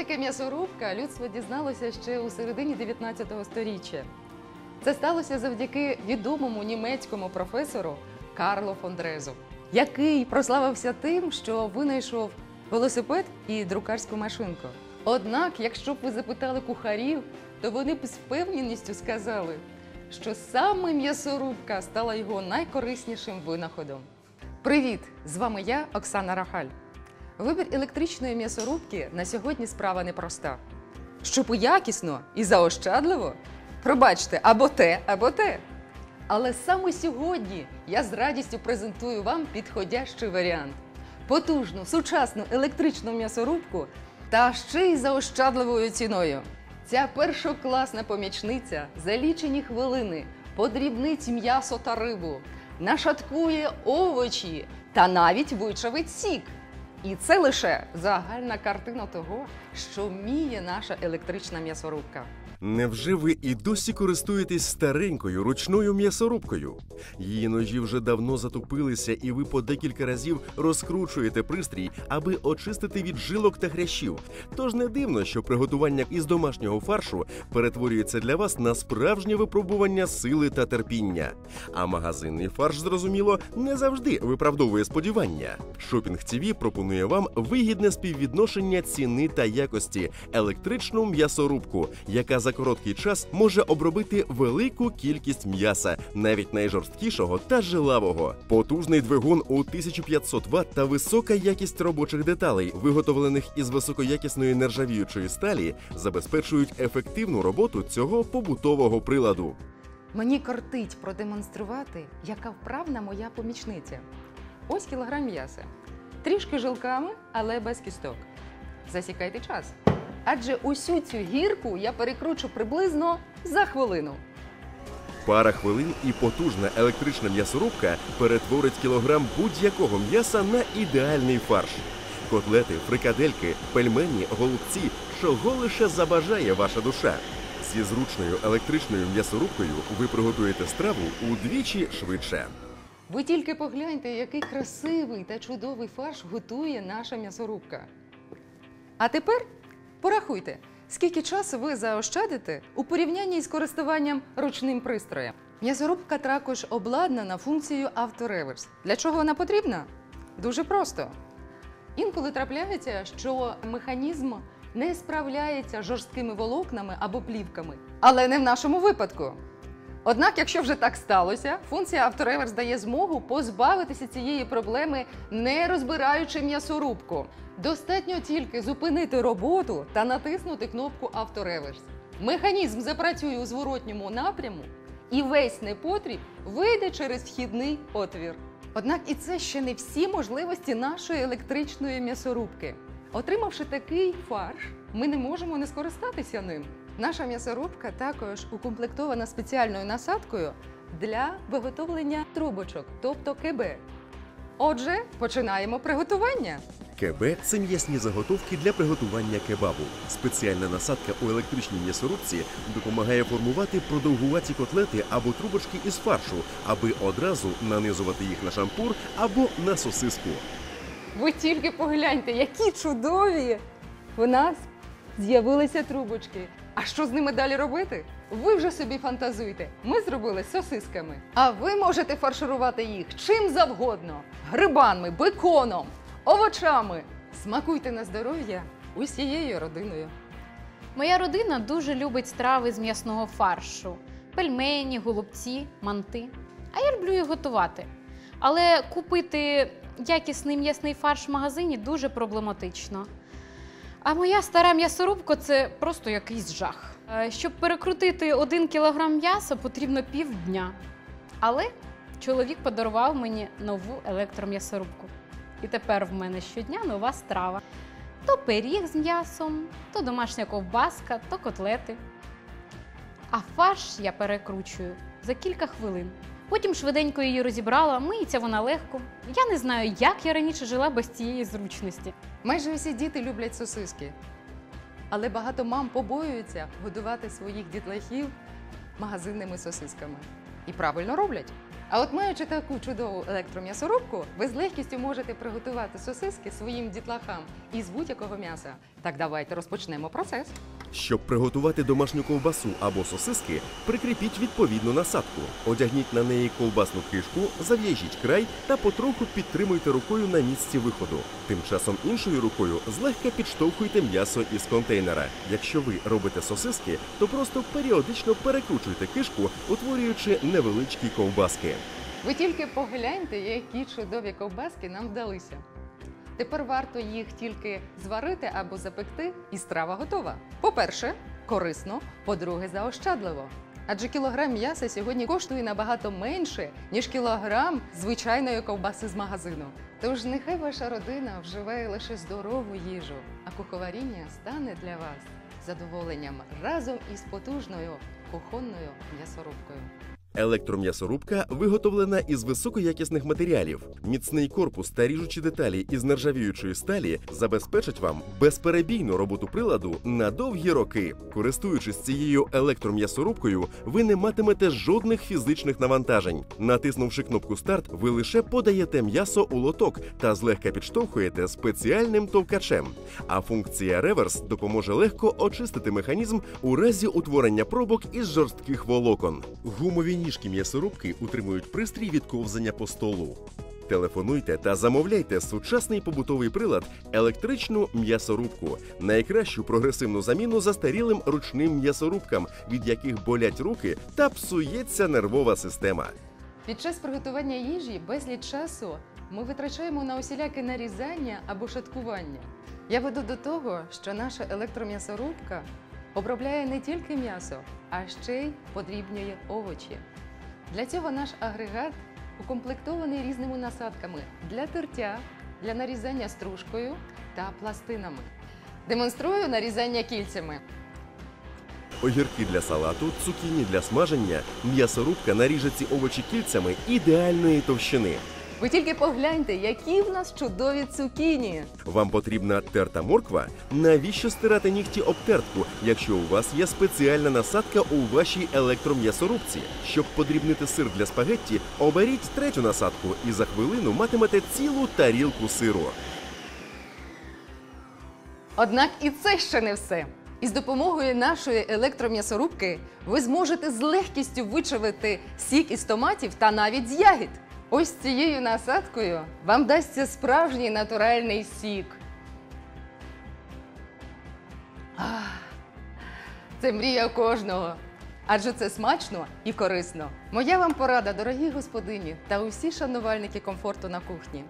таке м'ясорубка, людство дізналося ще у середині 19 століття. Це сталося завдяки відомому німецькому професору Карлу фон Дрезу, який прославився тим, що винайшов велосипед і друкарську машинку. Однак, якщо б ви запитали кухарів, то вони б з впевненістю сказали, що саме м'ясорубка стала його найкориснішим винаходом. Привіт! З вами я, Оксана Рахаль. Вибір електричної м'ясорубки на сьогодні справа непроста. Щоб якісно і заощадливо, пробачте, або те, або те. Але саме сьогодні я з радістю презентую вам підходящий варіант: потужну, сучасну електричну м'ясорубку та ще й заощадливою ціною. Ця першокласна помічниця за лічені хвилини подрібнить м'ясо та рибу, нашаткує овочі та навіть вичавить сік. І це лише загальна картина того, що вміє наша електрична м'ясорубка. Невже ви і досі користуєтесь старенькою ручною м'ясорубкою? Її ножі вже давно затупилися, і ви по декілька разів розкручуєте пристрій, аби очистити від жилок та хрящів. Тож не дивно, що приготування із домашнього фаршу перетворюється для вас на справжнє випробування сили та терпіння. А магазинний фарш, зрозуміло, не завжди виправдовує сподівання. Шопінг TV пропонує вам вигідне співвідношення ціни та якості електричну м'ясорубку, яка за короткий час може обробити велику кількість м'яса, навіть найжорсткішого та жилавого. Потужний двигун у 1500 Вт та висока якість робочих деталей, виготовлених із високоякісної нержавіючої сталі, забезпечують ефективну роботу цього побутового приладу. Мені кортить продемонструвати, яка вправна моя помічниця. Ось кілограм м'яса. Трішки жилками, але без кісток. Засікайте час. Адже усю цю гірку я перекручу приблизно за хвилину. Пара хвилин і потужна електрична м'ясорубка перетворить кілограм будь-якого м'яса на ідеальний фарш. Котлети, фрикадельки, пельмені, голубці, чого лише забажає ваша душа. Зі зручною електричною м'ясорубкою ви приготуєте страву удвічі швидше. Ви тільки погляньте, який красивий та чудовий фарш готує наша м'ясорубка. А тепер порахуйте, скільки часу ви заощадите у порівнянні з користуванням ручним пристроєм. М'ясорубка також обладнана функцією автореверс. Для чого вона потрібна? Дуже просто. Інколи трапляється, що механізм не справляється жорсткими волокнами або плівками, але не в нашому випадку. Однак, якщо вже так сталося, функція автореверс дає змогу позбавитися цієї проблеми, не розбираючи м'ясорубку. Достатньо тільки зупинити роботу та натиснути кнопку автореверс. Механізм запрацює у зворотньому напряму, і весь непотріб вийде через вхідний отвір. Однак і це ще не всі можливості нашої електричної м'ясорубки. Отримавши такий фарш, ми не можемо не скористатися ним. Наша м'ясорубка також укомплектована спеціальною насадкою для виготовлення трубочок, тобто КБ. Отже, починаємо приготування. КБ – це м'ясні заготовки для приготування кебабу. Спеціальна насадка у електричній м'ясорубці допомагає формувати продовгуваті котлети або трубочки із фаршу, аби одразу нанизувати їх на шампур або на сосиску. Ви тільки погляньте, які чудові! У нас з'явилися трубочки. А що з ними далі робити? Ви вже собі фантазуйте. Ми зробили сосисками. А ви можете фарширувати їх чим завгодно: грибами, беконом, овочами. Смакуйте на здоров'я усією родиною. Моя родина дуже любить страви з м'ясного фаршу: пельмені, голубці, манти. А я люблю їх готувати. Але купити якісний м'ясний фарш в магазині дуже проблематично. А моя стара м'ясорубка це просто якийсь жах. Е, Щоб перекрутити один кілограм м'яса, потрібно півдня. Але чоловік подарував мені нову електром'ясорубку. І тепер в мене щодня нова страва. То пиріг з м'ясом, то домашня ковбаска, то котлети. А фарш я перекручую за кілька хвилин. Потім швиденько її розібрала, миється вона легко. Я не знаю, як я раніше жила без цієї зручності. Майже всі діти люблять сосиски. Але багато мам побоюються годувати своїх дітлахів магазинними сосисками. І правильно роблять. А от маючи таку чудову електром'ясорубку, ви з легкістю можете приготувати сосиски своїм дітлахам із будь-якого м'яса. Так давайте розпочнемо процес. Щоб приготувати домашню ковбасу або сосиски, прикріпіть відповідну насадку. Одягніть на неї ковбасну кишку, зав'яжіть край та потроху підтримуйте рукою на місці виходу. Тим часом іншою рукою злегка підштовхуйте м'ясо із контейнера. Якщо ви робите сосиски, то просто періодично перекручуйте кишку, утворюючи невеличкі ковбаски. Ви тільки погляньте, які чудові ковбаски нам вдалися. Тепер варто їх тільки зварити або запекти, і страва готова. По-перше, корисно, по-друге, заощадливо. Адже кілограм м'яса сьогодні коштує набагато менше, ніж кілограм звичайної ковбаси з магазину. Тож нехай ваша родина вживає лише здорову їжу, а куховаріння стане для вас задоволенням разом із потужною кухонною м'ясорубкою. Електром'ясорубка виготовлена із високоякісних матеріалів. Міцний корпус та ріжучі деталі із нержавіючої сталі забезпечать вам безперебійну роботу приладу на довгі роки. Користуючись цією електром'ясорубкою, ви не матимете жодних фізичних навантажень. Натиснувши кнопку старт, ви лише подаєте м'ясо у лоток та злегка підштовхуєте спеціальним товкачем. А функція реверс допоможе легко очистити механізм у разі утворення пробок із жорстких волокон. Гумові ніжки м'ясорубки утримують пристрій від ковзання по столу. Телефонуйте та замовляйте сучасний побутовий прилад електричну м'ясорубку, найкращу прогресивну заміну застарілим ручним м'ясорубкам, від яких болять руки та псується нервова система. Під час приготування їжі безліч часу ми витрачаємо на усіляке нарізання або шаткування. Я веду до того, що наша електром'ясорубка обробляє не тільки м'ясо, а ще й подрібнює овочі. Для цього наш агрегат укомплектований різними насадками для тертя, для нарізання стружкою та пластинами. Демонструю нарізання кільцями. Огірки для салату, цукіні для смаження, м'ясорубка наріже ці овочі кільцями ідеальної товщини. Ви тільки погляньте, які в нас чудові цукіні! Вам потрібна терта морква? Навіщо стирати нігті об тертку, якщо у вас є спеціальна насадка у вашій електром'ясорубці? Щоб подрібнити сир для спагетті, оберіть третю насадку і за хвилину матимете цілу тарілку сиру. Однак і це ще не все. Із допомогою нашої електром'ясорубки ви зможете з легкістю вичавити сік із томатів та навіть з ягід. Ось цією насадкою вам дасться справжній натуральний сік. Це мрія кожного. Адже це смачно і корисно. Моя вам порада, дорогі господині та усі шанувальники комфорту на кухні.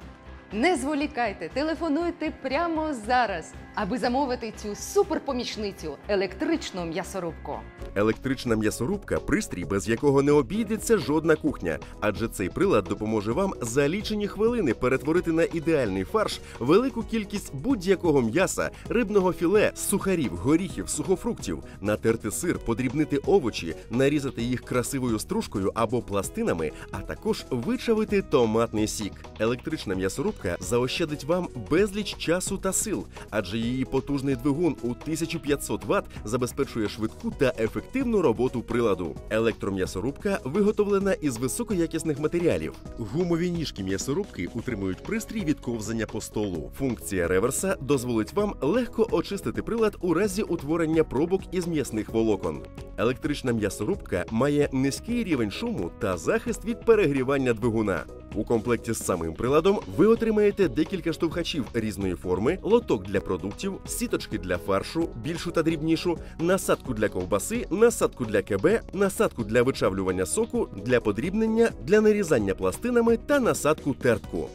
Не зволікайте, телефонуйте прямо зараз, аби замовити цю суперпомічницю електричну м'ясорубку. Електрична м'ясорубка пристрій, без якого не обійдеться жодна кухня, адже цей прилад допоможе вам за лічені хвилини перетворити на ідеальний фарш велику кількість будь-якого м'яса, рибного філе, сухарів, горіхів, сухофруктів, натерти сир, подрібнити овочі, нарізати їх красивою стружкою або пластинами, а також вичавити томатний сік. Електрична м'ясорубка заощадить вам безліч часу та сил, адже її потужний двигун у 1500 Вт забезпечує швидку та ефективну роботу приладу. Електром'ясорубка виготовлена із високоякісних матеріалів. Гумові ніжки м'ясорубки утримують пристрій від ковзання по столу. Функція реверса дозволить вам легко очистити прилад у разі утворення пробок із м'ясних волокон. Електрична м'ясорубка має низький рівень шуму та захист від перегрівання двигуна. У комплекті з самим приладом ви отримаєте декілька штовхачів різної форми, лоток для продуктів, сіточки для фаршу, більшу та дрібнішу, насадку для ковбаси, насадку для КБ, насадку для вичавлювання соку, для подрібнення, для нарізання пластинами та насадку тертку.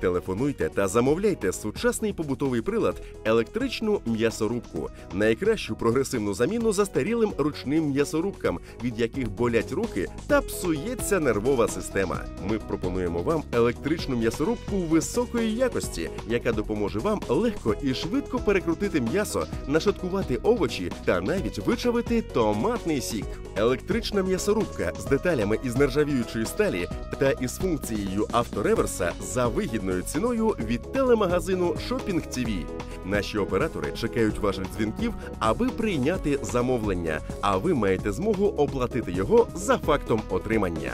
Телефонуйте та замовляйте сучасний побутовий прилад електричну м'ясорубку, найкращу прогресивну заміну застарілим ручним м'ясорубкам, від яких болять руки та псується нервова система. Ми пропонуємо вам електричну м'ясорубку високої якості, яка допоможе вам легко і швидко перекрутити м'ясо, нашаткувати овочі та навіть вичавити томатний сік. Електрична м'ясорубка з деталями із нержавіючої сталі та із функцією автореверса за вигідною ціною від телемагазину Shopping TV. Наші оператори чекають ваших дзвінків, аби прийняти замовлення. А ви маєте змогу оплатити його за фактом отримання.